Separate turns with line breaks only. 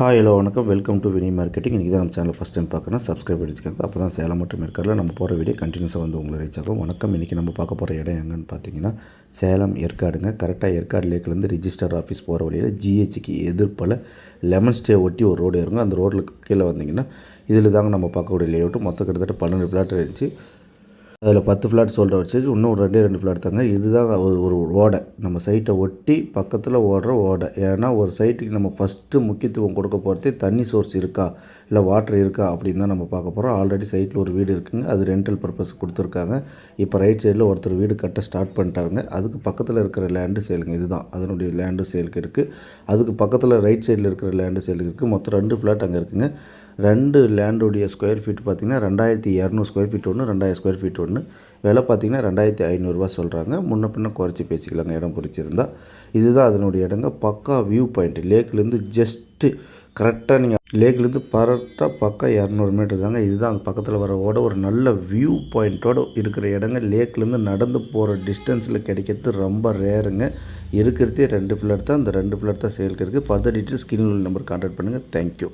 Hi hello வணக்கம். Welcome to Vini marketing இன்றைக்கி தான் நம்ம சேனல் ஃபஸ்ட் டைம் பார்க்கணும் சப்ஸ்கிரைப் பண்ணிச்சுக்கோங்க அப்போ தான் சேலம் மற்றும் இருக்கிறதுல நம்ம போகிற வீடியோ கண்டினியூஸாக வந்து உங்களை ரீச் ஆகும். வணக்கம். இன்றைக்கி நம்ம பார்க்க போகிற இடம் எங்கன்னு பார்த்தீங்கன்னா சேலம் ஏற்காடுங்க. கரெக்டாக ஏற்காடு லேக்லேருந்து ரிஜிஸ்டர் ஆஃபீஸ் போகிற வழியில் ஜிஹெச்சுக்கு எதிர்ப்பில் லெமன் ஸ்டே ஒட்டி ஒரு ரோடு இருங்க அந்த ரோட்டில் கீழே வந்தீங்கன்னா இதில் தாங்க நம்ம பார்க்கக்கூடிய லேஅவுட்டு மொத்தம் கிட்டத்தட்ட பன்னெண்டு ஃப்ளாட் இருந்துச்சு. அதில் பத்து ஃப்ளாட் சோல்ட் வச்சு இன்னும் ஒரு ரெண்டே ரெண்டு ஃப்ளாட் தாங்க இதுதான் ஒரு ஒரு ஓடை. நம்ம சைட்டை ஒட்டி பக்கத்தில் ஓடுற ஓடை. ஏன்னா ஒரு சைட்டுக்கு நம்ம ஃபஸ்ட்டு முக்கியத்துவம் கொடுக்க போகிறதே தண்ணி சோர்ஸ் இருக்கா? இல்லை வாட்டர் இருக்கா? அப்படின்னு தான் நம்ம பார்க்க போகிறோம் ஆல்ரெடி சைட்டில் ஒரு வீடு இருக்குங்க. அது ரெண்டல் பர்பஸ் கொடுத்துருக்காங்க. இப்போ ரைட் சைடில் ஒருத்தர் வீடு கட்ட ஸ்டார்ட் பண்ணிட்டாருங்க. அதுக்கு பக்கத்தில் இருக்கிற லேண்டு சேலுங்க இதுதான். அதனுடைய லேண்டு சேலுக்கு இருக்குது அதுக்கு பக்கத்தில் ரைட் சைடில் இருக்கிற லேண்டு சேலுக்கு இருக்குது மொத்தம் ரெண்டு ஃப்ளாட் அங்கே இருக்குங்க. ரெண்டு லேண்டுடைய ஸ்கொயர் ஃபீட் பார்த்திங்கன்னா ரெண்டாயிரத்தி இரநூறு ஸ்கொயர் ஃபீட் ஒன்று ரெண்டாயிரம் ஸ்கொயர் ஃபீட் ஒன்று விலை பார்த்திங்கன்னா ரெண்டாயிரத்தி ஐநூறுரூவா சொல்கிறாங்க முன்ன பின்ன குறைச்சி பேசிக்கலாங்க. இடம் பிடிச்சிருந்தா. இதுதான் அதனுடைய இடங்க. பக்கா வியூ பாயிண்ட் லேக்லேருந்து ஜஸ்ட்டு கரெக்டாக நீங்கள் லேக்லேருந்து கரெக்டாக பக்கா இரநூறு மீட்டர் தாங்க. இதுதான் அந்த பக்கத்தில் வரவோட ஒரு நல்ல வியூ பாயிண்ட்டோட இருக்கிற இடங்க. லேக்லேருந்து நடந்து போகிற டிஸ்டன்ஸில் கிடைக்கிறது ரொம்ப ரேருங்க இருக்கிறதே ரெண்டு ஃப்ளட் தான். அந்த ரெண்டு ஃப்ளட் தான் சேலுக்கு இருக்குது further details screen number contact பண்ணுங்கள் தேங்க்யூ